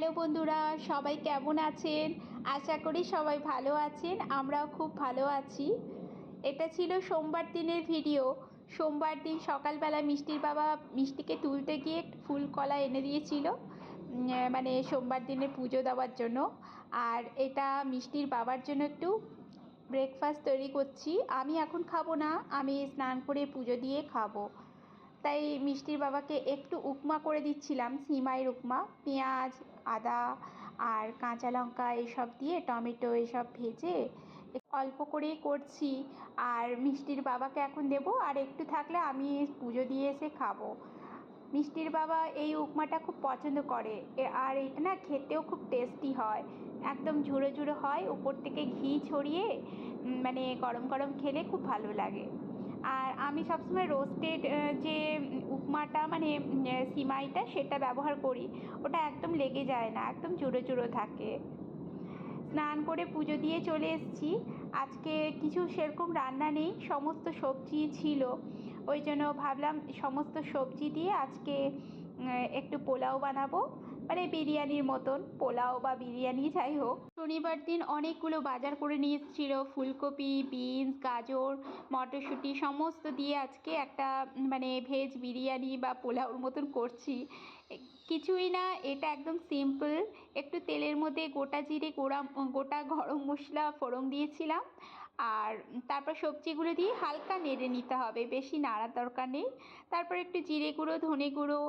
Hello বন্ধুরা, সবাই কেমন আছেন? আশা করি সবাই ভালো আছেন, আমরাও খুব ভালো আছি। এটা ছিল সোমবার দিনের ভিডিও। সোমবার দিন সকালবেলা মিষ্টির বাবা মিষ্টিকে তুলতে গিয়ে ফুল কলা এনে দিয়েছিল মানে সোমবার দিনে পুজো দেওয়ার জন্য। আর এটা মিষ্টির বাবার জন্য একটু ব্রেকফাস্ট তৈরি করছি। আমি এখন খাব না, আমি স্নান করে পুজো দিয়ে খাব। তাই মিষ্টির বাবাকে একটু উপমা করে দিচ্ছিলাম সিমাইয়ের উপমা পেঁয়াজ, আদা আর কাঁচা লঙ্কা এসব দিয়ে, টমেটো এসব ভেজে অল্প করেই করছি। আর মিষ্টির বাবাকে এখন দেবো, আর একটু থাকলে আমি পুজো দিয়ে এসে খাব। মিষ্টির বাবা এই উপমাটা খুব পছন্দ করে। আর এটা না খেতেও খুব টেস্টি হয়। একদম ঝুড়ো ঝুড়ো হয়, উপর থেকে ঘি ছড়িয়ে মানে গরম গরম খেলে খুব ভালো লাগে। আর আমি সবসময় রোস্টেড যে উপমাটা মানে সিমাইটা, সেটা ব্যবহার করি। ওটা একদম লেগে যায় না, একদম জুড়ো জুড়ো থাকে। স্নান করে পুজো দিয়ে চলে এসেছি। আজকে কিছু সেরকম রান্না নেই, সমস্ত সবজি ছিল। ওই জন্য ভাবলাম, সমস্ত সবজি দিয়ে আজকে একটু পোলাও বানাবো। মানে বিরিয়ানির মতন, পোলাও বা বিরিয়ানি যাই হোক। শনিবার দিন অনেকগুলো বাজার করে নিয়ে এসেছিল। ফুলকপি, বিনস, গাজর, মটরশুঁটি, সমস্ত দিয়ে আজকে একটা মানে ভেজ বিরিয়ানি বা পোলাওর মতন করছি। কিছুই না, এটা একদম সিম্পল। একটু তেলের মধ্যে গোটা জিরে, গোড়া গোটা গরম মশলা, ফোড়ন দিয়েছিলাম। আর তারপর সবজিগুলো দিয়ে হালকা নেড়ে নিতে হবে, বেশি নাড়ার দরকার নেই। তারপর একটু জিরে গুঁড়ো, ধনে গুঁড়ো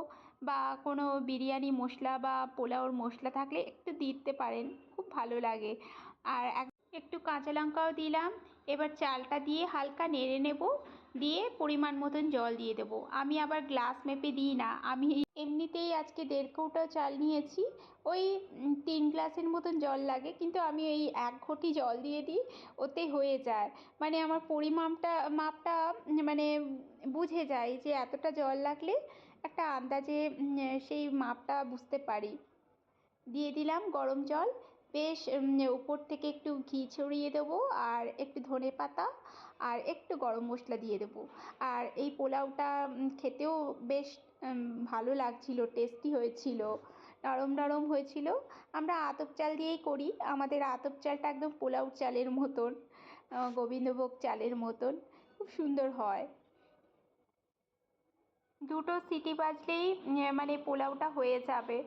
বা কোনো বিরিয়ানি মশলা বা পোলাওর মশলা থাকলে একটু দিতে পারেন, খুব ভালো লাগে। আর এক- একটু কাঁচা লঙ্কাও দিলাম, এবার চালটা দিয়ে হালকা নেড়ে নেব, দিয়ে পরিমাণ মতন জল দিয়ে দেবো। আমি আবার গ্লাস মেপে দিই না, আমি এমনিতেই আজকে দেড় কৌটো চাল নিয়েছি, ওই তিন গ্লাসের মতন জল লাগে, কিন্তু আমি এই এক ঘটি জল দিয়ে দিই, ওতে হয়ে যায়। মানে আমার পরিমাপটা, মাপটা মানে বুঝে যায় যে এতটা জল লাগলে একটা আন্দাজে সেই মাপটা বুঝতে পারি। দিয়ে দিলাম গরম জল। বেশ উপর থেকে একটু ঘি ছড়িয়ে দেবো আর একটু ধনে পাতা আর একটু গরম মশলা দিয়ে দেবো। আর এই পোলাওটা খেতেও বেশ ভালো লাগছিল টেস্টি হয়েছিল, নরম নরম হয়েছিল। আমরা আতপ চাল দিয়েই করি। আমাদের আতপ চালটা একদম পোলাও চালের মতন গোবিন্দভোগ চালের মতন। খুব সুন্দর হয়। দুটো সিটি বাজলেই মানে পোলাওটা হয়ে যাবে।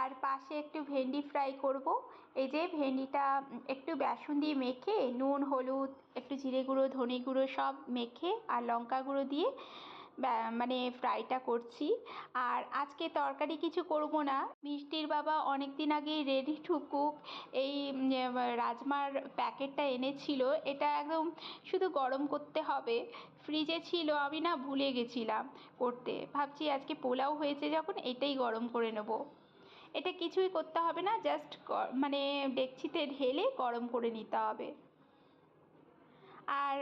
আর পাশে একটু ভেন্ডি ফ্রাই করব। এই যে ভেন্ডিটা, একটু বেসন দিয়ে মেখে, নুন, হলুদ, একটু জিরে গুঁড়ো, ধনে গুঁড়ো সব মেখে, আর লঙ্কা গুঁড়ো দিয়ে মানে ফ্রাইটা করছি। আর আজকে তরকারি কিছু করব না। মিষ্টির বাবা অনেক দিন আগেই রেডি টু কুক এই উম, রাজমার প্যাকেটটা এনেছিল। এটা একদম শুধু গরম করতে হবে। ফ্রিজে ছিল আমি না ভুলে গেছিলাম করতে। ভাবছি আজকে পোলাও হয়েছে যখন এটাই গরম করে নেব। এটা কিছুই করতে হবে না জাস্ট মানে ডেকচিতে ঢেলে গরম করে নিতে হবে। আর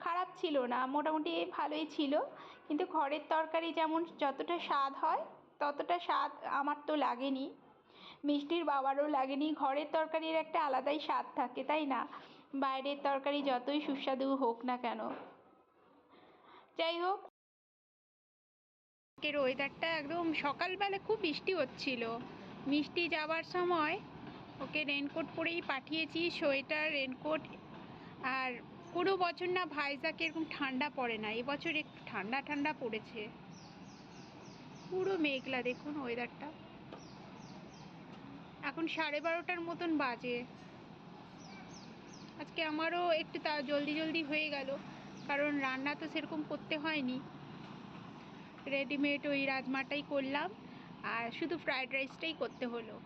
খারাপ ছিল না, মোটামুটি ভালোই ছিল। কিন্তু ঘরের তরকারি যেমন যতটা স্বাদ হয়, ততটা স্বাদ আমার তো লাগেনি। মিষ্টির বাবারও লাগেনি। ঘরের তরকারির একটা আলাদাই স্বাদ থাকে, তাই না? বাইরের তরকারি যতই সুস্বাদু হোক না কেন। যাই হোক। আজকের ওয়েদারটা একদম সকালবেলা খুব বৃষ্টি হচ্ছিল। মিষ্টি যাওয়ার সময় ওকে রেনকোট পরেই পাঠিয়েছি, সোয়েটার রেনকোট আর কোনো বছর না ভাইজাকে এরকম ঠান্ডা পড়ে না এবছর একটু ঠান্ডা ঠান্ডা পড়েছে। পুরো মেঘলা দেখুন ওয়েদারটা এখন সাড়ে বারোটার মতন বাজে। আজকে আমারও একটু তা জলদি জলদি হয়ে গেল, কারণ রান্না তো সেরকম করতে হয়নি। রেডিমেড ওই রাজমাটাই করলাম, আর শুধু ফ্রায়েড রাইসটাই করতে হলো।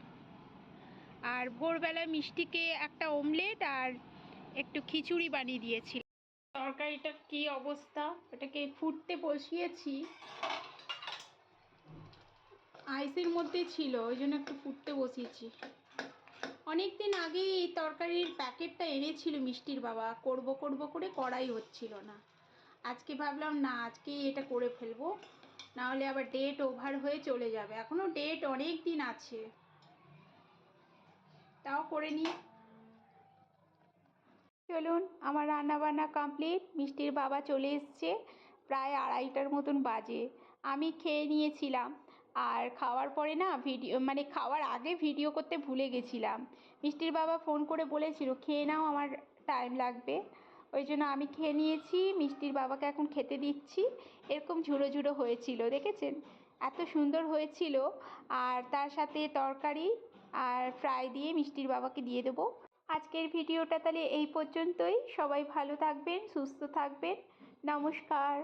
আর ভোরবেলা মিষ্টিকে একটা অমলেট আর একটু খিচুড়ি বানিয়ে দিয়েছি। তরকারিটার কি অবস্থা? ওটাকে ফুটতে বসিয়েছি। আইসের মধ্যে ছিল, ওই জন্য একটু ফুটতে বসিয়েছি। অনেক দিন আগে এই তরকারির প্যাকেটটা এনেছিল মিষ্টির বাবা। করব করব করে করাই হচ্ছিল না। আজকে ভাবলাম, না, আজকেই এটা করে ফেলব। না হলে আবার ডেট ওভার হয়ে চলে যাবে। এখনও ডেট অনেক দিন আছে। তাও করে নিই চলুন, আমার রান্না বান্না কমপ্লিট মিষ্টির বাবা চলে এসছে, প্রায় আড়াইটার মতন বাজে। আমি খেয়ে নিয়েছিলাম। আর খাওয়ার পরে না ভিডিও মানে খাওয়ার আগে ভিডিও করতে ভুলে গেছিলাম। মিষ্টির বাবা ফোন করে বলেছিল, খেয়ে নাও, আমার টাইম লাগবে। ওই জন্য আমি খেয়ে নিয়েছি। মিষ্টির বাবাকে এখন খেতে দিচ্ছি। এরকম ঝুড়ো ঝুড়ো হয়েছিল, দেখেছেন? এত সুন্দর হয়েছিল। আর তার সাথে তরকারি আর ফ্রাই দিয়ে মিষ্টির বাবাকে দিয়ে দেবো। আজকের ভিডিওটা তাহলে এই পর্যন্তই। সবাই ভালো থাকবেন সুস্থ থাকবেন। নমস্কার।